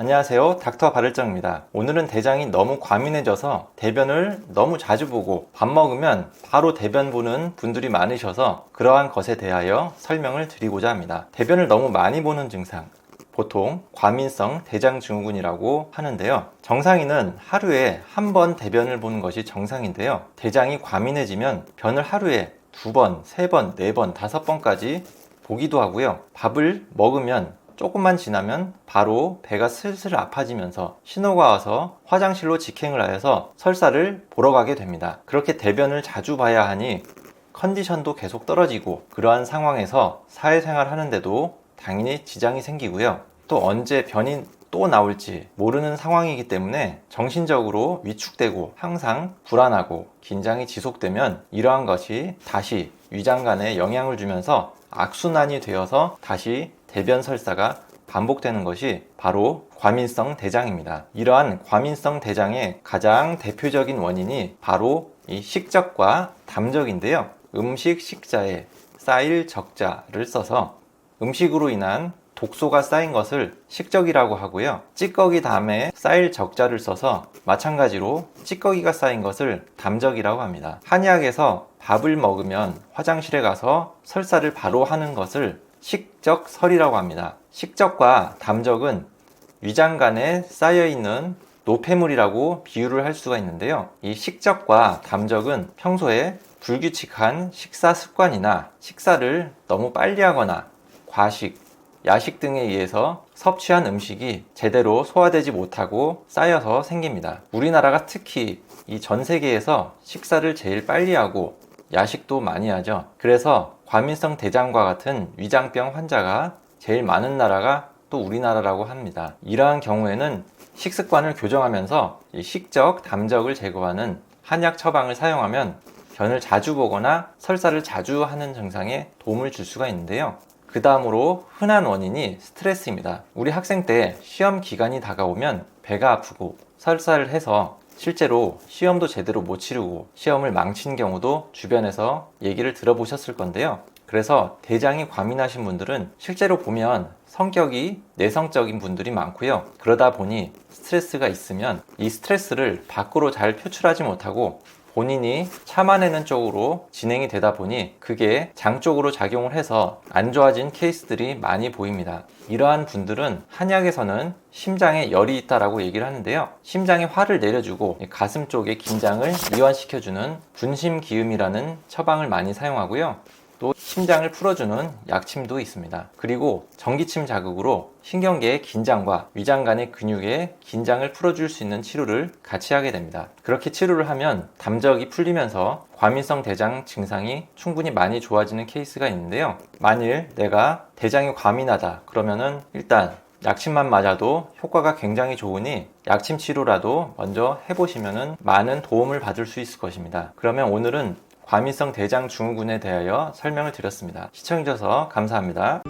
안녕하세요. 닥터 바를정입니다. 오늘은 대장이 너무 과민해져서 대변을 너무 자주 보고 밥 먹으면 바로 대변 보는 분들이 많으셔서 그러한 것에 대하여 설명을 드리고자 합니다. 대변을 너무 많이 보는 증상. 보통 과민성 대장증후군이라고 하는데요. 정상인은 하루에 한 번 대변을 보는 것이 정상인데요. 대장이 과민해지면 변을 하루에 두 번, 세 번, 네 번, 다섯 번까지 보기도 하고요. 밥을 먹으면 조금만 지나면 바로 배가 슬슬 아파지면서 신호가 와서 화장실로 직행을 하여서 설사를 보러 가게 됩니다. 그렇게 대변을 자주 봐야 하니 컨디션도 계속 떨어지고 그러한 상황에서 사회생활 하는데도 당연히 지장이 생기고요. 또 언제 변이 또 나올지 모르는 상황이기 때문에 정신적으로 위축되고 항상 불안하고 긴장이 지속되면 이러한 것이 다시 위장관에 영향을 주면서 악순환이 되어서 다시 대변 설사가 반복되는 것이 바로 과민성 대장입니다. 이러한 과민성 대장의 가장 대표적인 원인이 바로 이 식적과 담적인데요. 음식 식자에 쌓일 적자를 써서 음식으로 인한 독소가 쌓인 것을 식적이라고 하고요. 찌꺼기 다음에 쌓일 적자를 써서 마찬가지로 찌꺼기가 쌓인 것을 담적이라고 합니다. 한의학에서 밥을 먹으면 화장실에 가서 설사를 바로 하는 것을 식적설이라고 합니다. 식적과 담적은 위장관에 쌓여 있는 노폐물이라고 비유를 할 수가 있는데요. 이 식적과 담적은 평소에 불규칙한 식사 습관이나 식사를 너무 빨리 하거나 과식, 야식 등에 의해서 섭취한 음식이 제대로 소화되지 못하고 쌓여서 생깁니다. 우리나라가 특히 이 전 세계에서 식사를 제일 빨리 하고 야식도 많이 하죠. 그래서 과민성 대장과 같은 위장병 환자가 제일 많은 나라가 또 우리나라라고 합니다. 이러한 경우에는 식습관을 교정하면서 이 식적, 담적을 제거하는 한약 처방을 사용하면 변을 자주 보거나 설사를 자주 하는 증상에 도움을 줄 수가 있는데요. 그 다음으로 흔한 원인이 스트레스입니다. 우리 학생 때 시험 기간이 다가오면 배가 아프고 설사를 해서 실제로 시험도 제대로 못 치르고 시험을 망친 경우도 주변에서 얘기를 들어보셨을 건데요. 그래서 대장이 과민하신 분들은 실제로 보면 성격이 내성적인 분들이 많고요. 그러다 보니 스트레스가 있으면 이 스트레스를 밖으로 잘 표출하지 못하고 본인이 참아내는 쪽으로 진행이 되다 보니 그게 장 쪽으로 작용을 해서 안 좋아진 케이스들이 많이 보입니다. 이러한 분들은 한약에서는 심장에 열이 있다라고 얘기를 하는데요. 심장에 화를 내려주고 가슴 쪽의 긴장을 이완시켜주는 분심기음이라는 처방을 많이 사용하고요. 또 심장을 풀어주는 약침도 있습니다. 그리고 전기침 자극으로 신경계의 긴장과 위장관의 근육의 긴장을 풀어줄 수 있는 치료를 같이 하게 됩니다. 그렇게 치료를 하면 담적이 풀리면서 과민성 대장 증상이 충분히 많이 좋아지는 케이스가 있는데요. 만일 내가 대장이 과민하다 그러면은 일단 약침만 맞아도 효과가 굉장히 좋으니 약침 치료라도 먼저 해보시면 많은 도움을 받을 수 있을 것입니다. 그러면 오늘은 과민성 대장 증후군에 대하여 설명을 드렸습니다. 시청해주셔서 감사합니다.